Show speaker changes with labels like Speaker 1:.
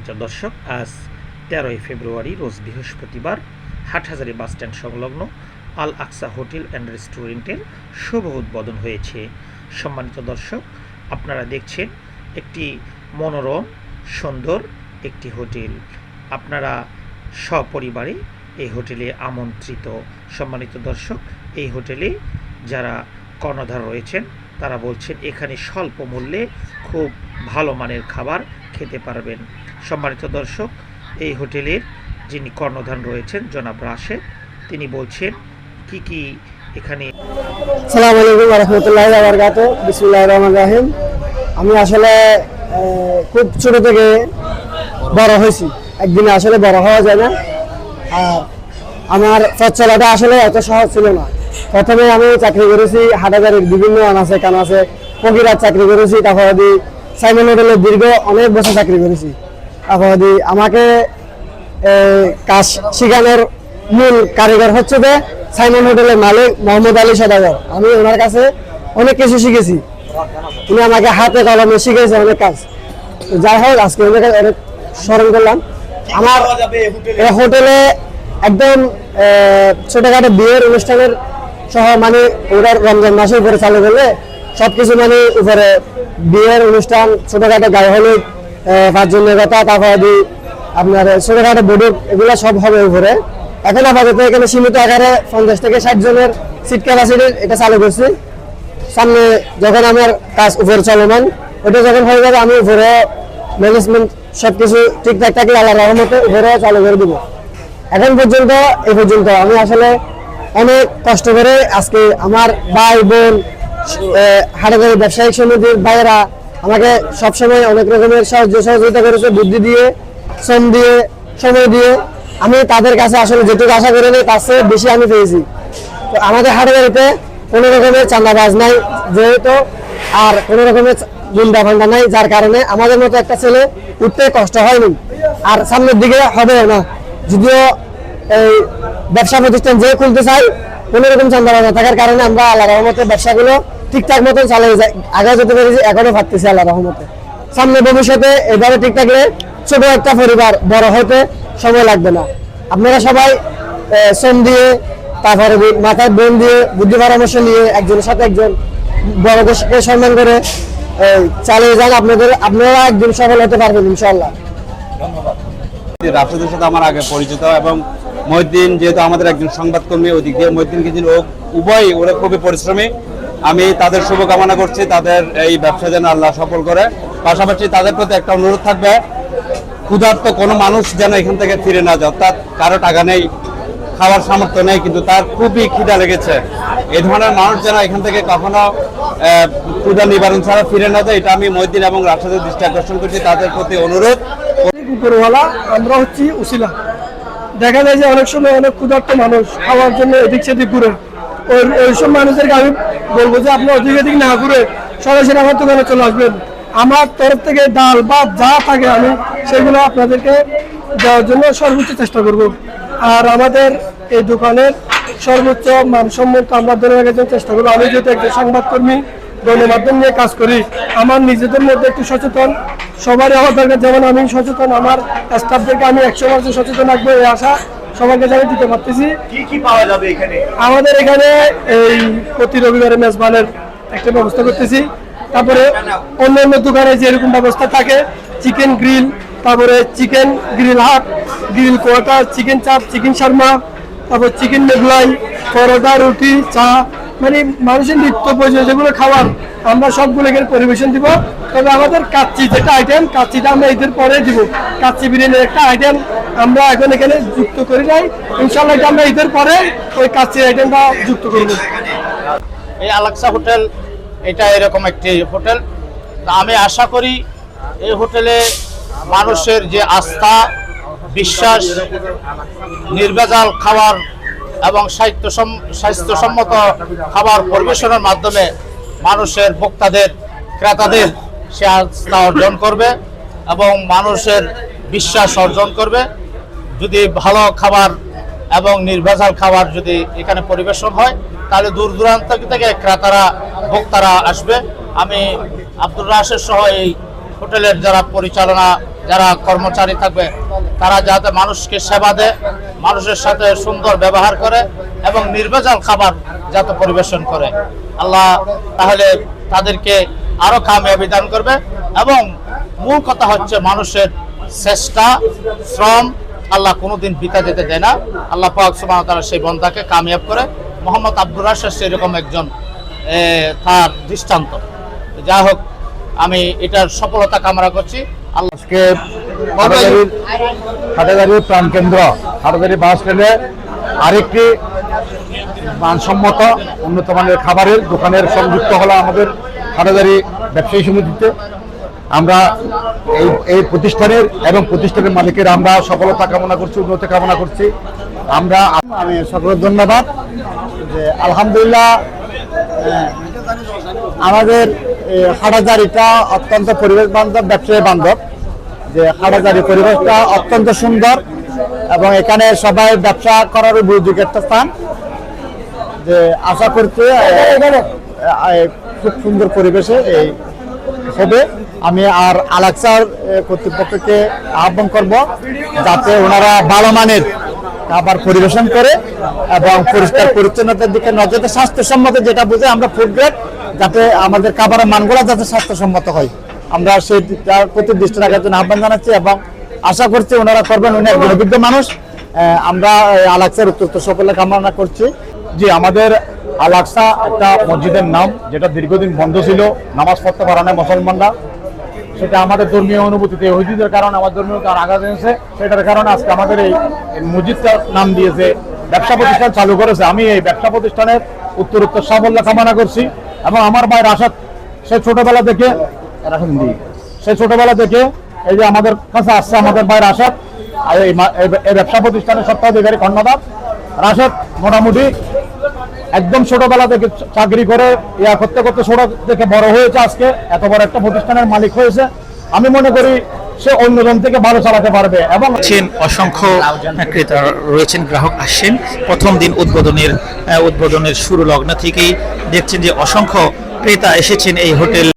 Speaker 1: সম্মানিত দর্শক আজ তেরোই ফেব্রুয়ারি, রোজ বৃহস্পতিবার, হাটহাজারি বাসস্ট্যান্ড সংলগ্ন আল আকসা হোটেল অ্যান্ড রেস্টুরেন্টের শুভ উদ্বোধন হয়েছে। সম্মানিত দর্শক, আপনারা দেখছেন একটি মনোরম, সুন্দর একটি হোটেল। আপনারা সপরিবারে এই হোটেলে আমন্ত্রিত। সম্মানিত দর্শক, এই হোটেলে যারা কর্ণধার রয়েছেন, তারা বলছেন, এখানে স্বল্প মূল্যে খুব ভালো মানের খাবার খেতে পারবেন। সম্মানিত দর্শক, এই হোটেলের যিনি কর্ণধান রয়েছেন, জনাব রাশেদ, তিনি বলছেন, কি কি এখানে
Speaker 2: সালাম আলাইকুম রহমতুল্লাহ আবরকাত বিসমুল্লাহ রহমান রাহিম। আমি আসলে খুব ছোট থেকে বড় হয়েছি। একদিনে আসলে বড় হওয়া যায় না। আর আমার পথ চলাটা আসলে এত সহজ ছিল না। প্রথমে আমি চাকরি করেছি হাটাগারের বিভিন্ন আনাচে কানাচে, ফকিরার চাকরি করেছি, তারপর সাইমন হোটেলে দীর্ঘ অনেক বছর চাকরি করেছি। দি আমাকে কাজ শেখানোর মূল কারিগর হচ্ছে যে সাইমন হোটেলের মালিক মোহাম্মদ আলী সদাগর। আমি ওনার কাছে অনেক কিছু শিখেছি। উনি আমাকে হাতে কলমে শিখেছে অনেক কাজ। যাই হোক, আজকে ওনাকে অনেক স্মরণ করলাম। আমার হোটেলে একদম ছোটখাটো বিয়ের অনুষ্ঠানের সহ মানে ওরা রমজান মাসে উপরে চালু করলে সবকিছু মানে উপরে বিয়ের অনুষ্ঠান, ছোটখাটো গায়ে হলুদ পাঁচজনের কথা তারপর আপনার ছোটখাটো বডুক এগুলো সব হবে উপরে। এখন আপাতত এখানে সীমিত আকারে পঞ্চাশ থেকে ষাট জনের সিট ক্যাপাসিটি এটা চালু করছি। সামনে যখন আমার কাজ উপরে চলমান ওটা যখন হয়ে যাবে আমি উপরে ম্যানেজমেন্ট সবকিছু ঠিকঠাক থাকলে আল্লাহ রহমতে উপরে চালু করে দিব। এখন পর্যন্ত, এই পর্যন্ত আমি আসলে অনেক কষ্ট করে আজকে আমার ভাই বোন হাটাগাড়ি ব্যবসায়িক সমিতির ভাইয়েরা আমাকে সবসময় অনেক রকমের সাহায্য, সহযোগিতা করেছে, বুদ্ধি দিয়ে, শ্রম দিয়ে, সময় দিয়ে। আমি তাদের কাছে আসলে যেটুকু আশা করিনি তার চেয়ে বেশি আমি পেয়েছি। তো আমাদের হাটাগাড়িতে কোনো রকমের চাঁদাবাজ নাই যেহেতু, আর কোনো রকমের গুন্ডা ফান্ডা নাই, যার কারণে আমাদের মতো একটা ছেলে উঠতে কষ্ট হয়নি। আর সামনের দিকে হবে না। যদিও এই ব্যবসা প্রতিষ্ঠান যে খুলতে চাই কোনো রকম চাঁদাবাজ না থাকার কারণে আমরা আল্লাহ রহমতে ব্যবসাগুলো ঠিকঠাক মতন চালিয়ে যায়। আগে যেতে পেরেছি এখনও ভাবতেছি আল্লাহ রহমতে। সামনে ভবিষ্যতে এভাবে ঠিক থাকলে ছোট একটা পরিবার, বড় হতে সময় লাগবে না। আপনারা সবাই শ্রম দিয়ে, তারপরে মাথায় বোন দিয়ে, বুদ্ধি পরামর্শ নিয়ে একজনের সাথে একজন বড়দেরকে সম্মান করে চালিয়ে যান আপনাদের, আপনারা একদিন সফল হতে পারবেন ইনশাল্লাহ
Speaker 3: রাফেদের সাথে আমার আগে পরিচিত এবং মহিদ্দিন যেহেতু আমাদের একজন সংবাদকর্মী ওদিক দিয়ে মহিদ্দিন কিছু উভয় ওরা খুবই পরিশ্রমী। আমি তাদের শুভকামনা করছি, তাদের এই ব্যবসা যেন আল্লাহ সফল করে। পাশাপাশি তাদের প্রতি একটা অনুরোধ থাকবে, ক্ষুধার্ত কোনো মানুষ যেন এখান থেকে ফিরে না যায়, অর্থাৎ কারও টাকা নেই, খাওয়ার সামর্থ্য নেই, কিন্তু তার খুবই খিদা লেগেছে। এই ধরনের মানুষ যেন এখান থেকে কখনো ক্ষুধা নিবারণ ছাড়া ফিরে না যায়, এটা আমি মহিদ্দিন এবং রাশেদের দৃষ্টি আকর্ষণ করছি, তাদের প্রতি অনুরোধ।
Speaker 2: উপরওয়ালা, আমরা হচ্ছি উসিলা। দেখা যায় যে অনেক সময় অনেক ক্ষুধার্ত মানুষ খাওয়ার জন্য এদিক সেদিক ঘুরে। ওই ওইসব মানুষদেরকে আমি বলব যে আপনি ওদিক এদিক না ঘুরে সরাসরি আমার দোকানে চলে আসবেন। আমার তরফ থেকে ডাল বা যা থাকে আমি সেগুলো আপনাদেরকে দেওয়ার জন্য সর্বোচ্চ চেষ্টা করব। আর আমাদের এই দোকানের সর্বোচ্চ মানসম্মত আমরা ধরে রাখার চেষ্টা করব। আমি যেহেতু একজন সংবাদকর্মী গণমাধ্যম নিয়ে কাজ করি, আমার নিজেদের মধ্যে একটু সচেতন, সবারই আমার দরকার যেমন আমি সচেতন, আমার স্টাফদেরকে আমি একশো পার্সেন্ট সচেতন রাখব, এই আশা সবাইকে জানিয়ে দিতে পারতেছি।
Speaker 4: কি কি পাওয়া যাবে এখানে?
Speaker 2: আমাদের এখানে এই প্রতি রবিবারে মেজবানের একটা ব্যবস্থা করতেছি। তারপরে অন্যান্য দোকানে যেরকম ব্যবস্থা থাকে চিকেন গ্রিল তারপরে চিকেন গ্রিল হাট grill quarter chicken chaap chicken shawarma তারপর চিকেন মেঘলাই পরোটা রুটি চা মানে মানুষের নিত্য প্রয়োজন যেগুলো খাবার আমরা সবগুলো এখানে পরিবেশন দিব। তবে আমাদের কাচ্চি যেটা আইটেম কাচ্চিটা আমরা ঈদের পরে দিব। কাচ্চি বিরিয়ানির একটা আইটেম আমরা এখন এখানে যুক্ত করি নাই। ইনশাল্লাহ এটা আমরা ঈদের পরে ওই কাচ্চি আইটেমটা যুক্ত করব
Speaker 5: এই আলাক্সা হোটেল, এটা এরকম একটি হোটেল। আমি আশা করি এই হোটেলে মানুষের যে আস্থা, বিশ্বাস, নির্ভেজাল খাবার এবং সাহিত্য স্বাস্থ্যসম্মত খাবার পরিবেশনের মাধ্যমে মানুষের ভোক্তাদের, ক্রেতাদের সে আস্থা অর্জন করবে এবং মানুষের বিশ্বাস অর্জন করবে। যদি ভালো খাবার এবং নির্ভেজাল খাবার যদি এখানে পরিবেশন হয়, তাহলে দূর দূরান্ত থেকে ক্রেতারা, ভোক্তারা আসবে। আমি আব্দুল রাশেদ সহ এই হোটেলের যারা পরিচালনা যারা কর্মচারী থাকবে, তারা যাতে মানুষকে সেবা দেয়, মানুষের সাথে সুন্দর ব্যবহার করে এবং নির্ভেজাল খাবার যাতে পরিবেশন করে। আল্লাহ তাহলে তাদেরকে আরও কামিয়াবি দান করবে এবং মূল কথা হচ্ছে মানুষের চেষ্টা, শ্রম আল্লাহ কোনোদিন বিতা যেতে দেয় না। আল্লাহ পাক সুবহানাহু তারা সেই বন্দাকে কামিয়াব করে। মোহাম্মদ আব্দুর রাশেদ সেরকম একজন তার দৃষ্টান্ত। যাই হোক, আমি এটার সফলতা কামনা করছি।
Speaker 4: আজকে হাটাজারির প্রাণকেন্দ্র হাটাজারি বাস স্ট্যান্ডে আরেকটি মানসম্মত উন্নত মানের খাবারের দোকানের সংযুক্ত হলো আমাদের হাটাজারি ব্যবসায়ী সমিতিতে। আমরা এই এই প্রতিষ্ঠানের এবং প্রতিষ্ঠানের মালিকের আমরা সফলতা কামনা করছি, উন্নতি কামনা করছি। আমরা
Speaker 2: আমি সকলের ধন্যবাদ যে আলহামদুলিল্লাহ আমাদের এই হাটাজারিটা অত্যন্ত পরিবেশ বান্ধব ব্যবসায়ী বান্ধব। যে হাটাজারি পরিবেশটা অত্যন্ত সুন্দর এবং এখানে সবাই ব্যবসা করার উপযোগী একটা স্থান। যে আশা আহ, খুব সুন্দর পরিবেশে এই হবে। আমি আর আলাক্সার কর্তৃপক্ষকে আহ্বান করব যাতে ওনারা ভালো মানের খাবার পরিবেশন করে এবং পরিষ্কার পরিচ্ছন্নতার দিকে নজর। স্বাস্থ্যসম্মত যেটা বুঝে আমরা ফুড গ্রেড যাতে আমাদের খাবারের মানগুলো যাতে স্বাস্থ্যসম্মত হয়। আমরা সেই প্রতি দৃষ্টি রাখার জন্য আহ্বান জানাচ্ছি এবং আশা করছি ওনারা করবেন। উনি একজন অভিজ্ঞ মানুষ। আমরা আলাক্সার উত্তর সফলতা কামনা করছি।
Speaker 4: যে আমাদের আলাক্সা একটা মসজিদের নাম, যেটা দীর্ঘদিন বন্ধ ছিল, নামাজ পড়তে পারে না মুসলমানরা। সেটা আমাদের ধর্মীয় অনুভূতিতে ঐতিহ্যের কারণে আমার ধর্মীয় কারণ আঘাত এনেছে। সেটার কারণে আজকে আমাদের এই মসজিদটার নাম দিয়েছে, ব্যবসা প্রতিষ্ঠান চালু করেছে। আমি এই ব্যবসা প্রতিষ্ঠানের উত্তর উত্তর সাফল্য কামনা করছি। এবং আমার ভাই আশা সে ছোটবেলা থেকে রাখেন দি সে ছোটবেলা থেকে এই যে আমাদের কাছে আসছে আমাদের ভাই আর এই ব্যবসা প্রতিষ্ঠানের সত্ত্বাধিকারী কর্ণদার রাশেদ মোটামুটি একদম ছোটবেলা থেকে চাকরি করে, ইয়া করতে করতে ছোট থেকে বড় হয়েছে আজকে, এত বড় একটা প্রতিষ্ঠানের মালিক হয়েছে। আমি মনে করি সে অন্যজন থেকে ভালো চালাতে পারবে এবং
Speaker 1: অসংখ্য ক্রেতা, রয়েছেন গ্রাহক আসছেন প্রথম দিন উদ্বোধনের উদ্বোধনের শুরু লগ্ন থেকেই দেখছেন যে অসংখ্য ক্রেতা এসেছেন এই হোটেল